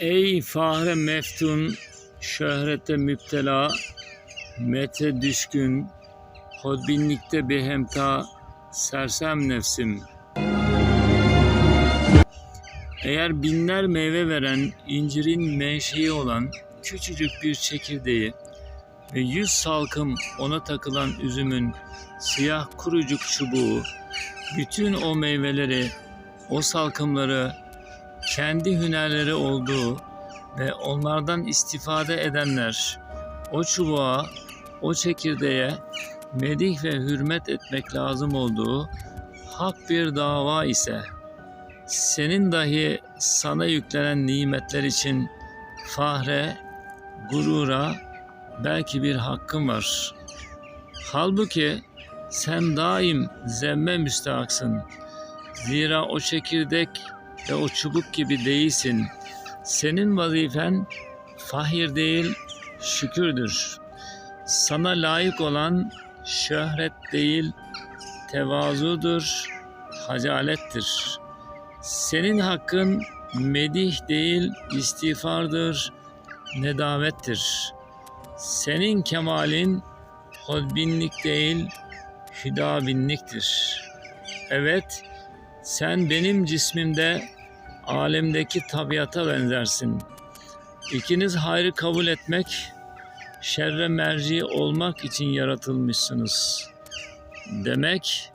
Ey fahre meftun, şöhrete müptela, mete düşkün, hodbinlikte behemta, sersem nefsim. Eğer binler meyve veren incirin menşei olan küçücük bir çekirdeği ve yüz salkım ona takılan üzümün siyah kurucuk çubuğu, bütün o meyveleri, o salkımları kendi hünerleri olduğu ve onlardan istifade edenler o çubuğa, o çekirdeğe medih ve hürmet etmek lazım olduğu hak bir dava ise senin dahi sana yüklenen nimetler için fahre, gurura belki bir hakkın var. Halbuki sen daim zemme müstahaksın. Zira o çekirdek ve o çubuk gibi değilsin. Senin vazifen fahir değil, şükürdür. Sana layık olan şöhret değil, tevazudur, hacalettir. Senin hakkın medih değil, istiğfardır, nedavettir. Senin kemalin hodbinlik değil, hüdabinliktir. Evet, sen benim cismimde alemdeki tabiata benzersin. İkiniz hayrı kabul etmek, şerre merci olmak için yaratılmışsınız. Demek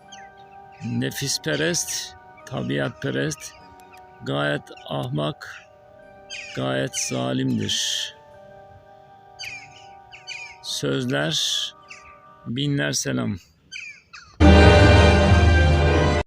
nefisperest, tabiatperest, gayet ahmak, gayet zalimdir. Sözler binler selam.